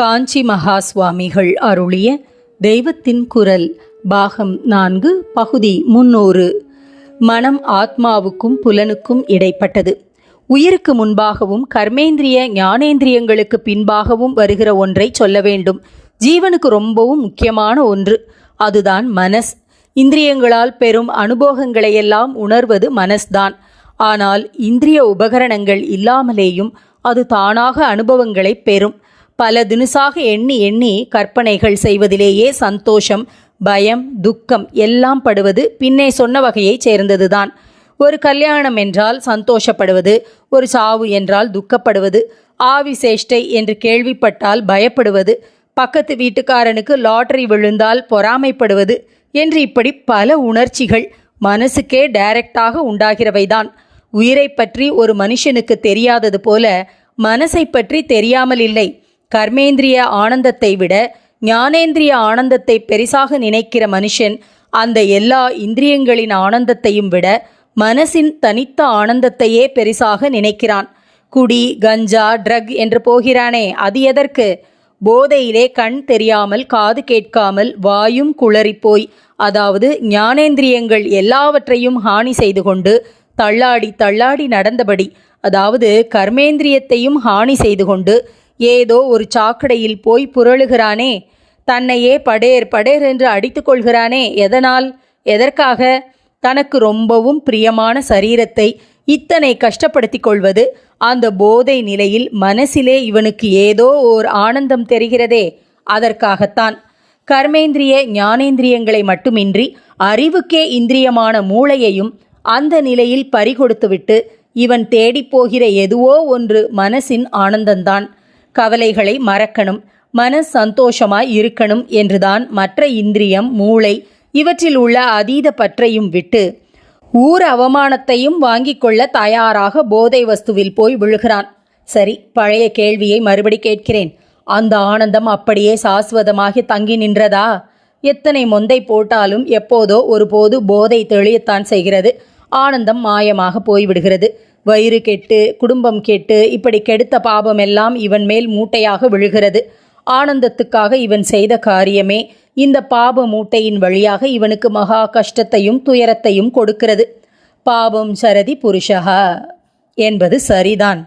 காஞ்சி மகா சுவாமிகள் அருளிய தெய்வத்தின் குரல் பாகம் நான்கு பகுதி முன்னூறு. மனம் ஆத்மாவுக்கும் புலனுக்கும் இடைப்பட்டது. உயிருக்கு முன்பாகவும் கர்மேந்திரிய ஞானேந்திரியங்களுக்கு பின்பாகவும் வருகிற ஒன்றை சொல்ல வேண்டும். ஜீவனுக்கு ரொம்பவும் முக்கியமான ஒன்று. அதுதான் மனஸ். இந்திரியங்களால் பெறும் அனுபவங்களையெல்லாம் உணர்வது மனஸ்தான். ஆனால் இந்திரிய உபகரணங்கள் இல்லாமலேயும் அது தானாக அனுபவங்களை பெறும். பல தினுசாக எண்ணி எண்ணி கற்பனைகள் செய்வதிலேயே சந்தோஷம் பயம் துக்கம் எல்லாம் படுவது பின்னே சொன்ன வகையைச் சேர்ந்ததுதான். ஒரு கல்யாணம் என்றால் சந்தோஷப்படுவது ஒரு சாவு என்றால் துக்கப்படுவது ஆவி சேஷ்டை என்று கேள்விப்பட்டால் பயப்படுவது பக்கத்து வீட்டுக்காரனுக்கு லாட்டரி விழுந்தால் பொறாமைப்படுவது என்று இப்படி பல உணர்ச்சிகள் மனசுக்கே டைரக்டாக உண்டாகிறவைதான். உயிரை பற்றி ஒரு மனுஷனுக்கு தெரியாதது போல மனசை பற்றி தெரியாமல் இல்லை. கர்மேந்திரிய ஆனந்தத்தை விட ஞானேந்திரிய ஆனந்தத்தை பெரிசாக நினைக்கிற மனுஷன் அந்த எல்லா இந்திரியங்களின் ஆனந்தத்தையும் விட மனசின் தனித்த ஆனந்தத்தையே பெரிசாக நினைக்கிறான். குடி கஞ்சா ட்ரக் என்று போகிறானே அது எதற்கு? போதையிலே கண் தெரியாமல் காது கேட்காமல் வாயும் குளறிப்போய் அதாவது ஞானேந்திரியங்கள் எல்லாவற்றையும் ஹானி செய்து கொண்டு தள்ளாடி தள்ளாடி நடந்தபடி அதாவது கர்மேந்திரியத்தையும் ஹானி செய்து கொண்டு ஏதோ ஒரு சாக்கடையில் போய் புரளுகிறானே தன்னையே படேர் படேர் என்று அடித்து கொள்கிறானே எதனால்? எதற்காக? தனக்கு ரொம்பவும் பிரியமான சரீரத்தை இத்தனை கஷ்டப்படுத்திக் கொள்வது அந்த போதை நிலையில் மனசிலே இவனுக்கு ஏதோ ஓர் ஆனந்தம் தெரிகிறதே அதற்காகத்தான். கர்மேந்திரிய ஞானேந்திரியங்களை மட்டுமின்றி அறிவுக்கே இந்திரியமான மூளையையும் அந்த நிலையில் பறிகொடுத்துவிட்டு இவன் தேடிப்போகிற எதுவோ ஒன்று மனசின் ஆனந்தந்தான் கவலைகளை மறக்கணும் மன சந்தோஷமாய் இருக்கணும் என்றுதான் மற்ற இந்திரியம் மூளை இவற்றில் உள்ள அதீத பற்றையும் விட்டு ஊர் அவமானத்தையும் வாங்கிக் கொள்ள தயாராக போதை வஸ்துவில் போய் விழுகிறான். சரி பழைய கேள்வியை மறுபடி கேட்கிறேன். அந்த ஆனந்தம் அப்படியே சாஸ்வதமாகி தங்கி நின்றதா? எத்தனை மொந்தை போட்டாலும் எப்போதோ ஒருபோது போதை தெளியத்தான் செய்கிறது. ஆனந்தம் மாயமாக போய்விடுகிறது. வயிறு கெட்டு குடும்பம் கெட்டு இப்படி கெடுத்த பாபம் எல்லாம் இவன் மேல் மூட்டையாக விழுகிறது. ஆனந்தத்துக்காக இவன் செய்த காரியமே இந்த பாப மூட்டையின் வழியாக இவனுக்கு மகா கஷ்டத்தையும் துயரத்தையும் கொடுக்கிறது. பாபம் சரதி புருஷகா என்பது சரிதான்.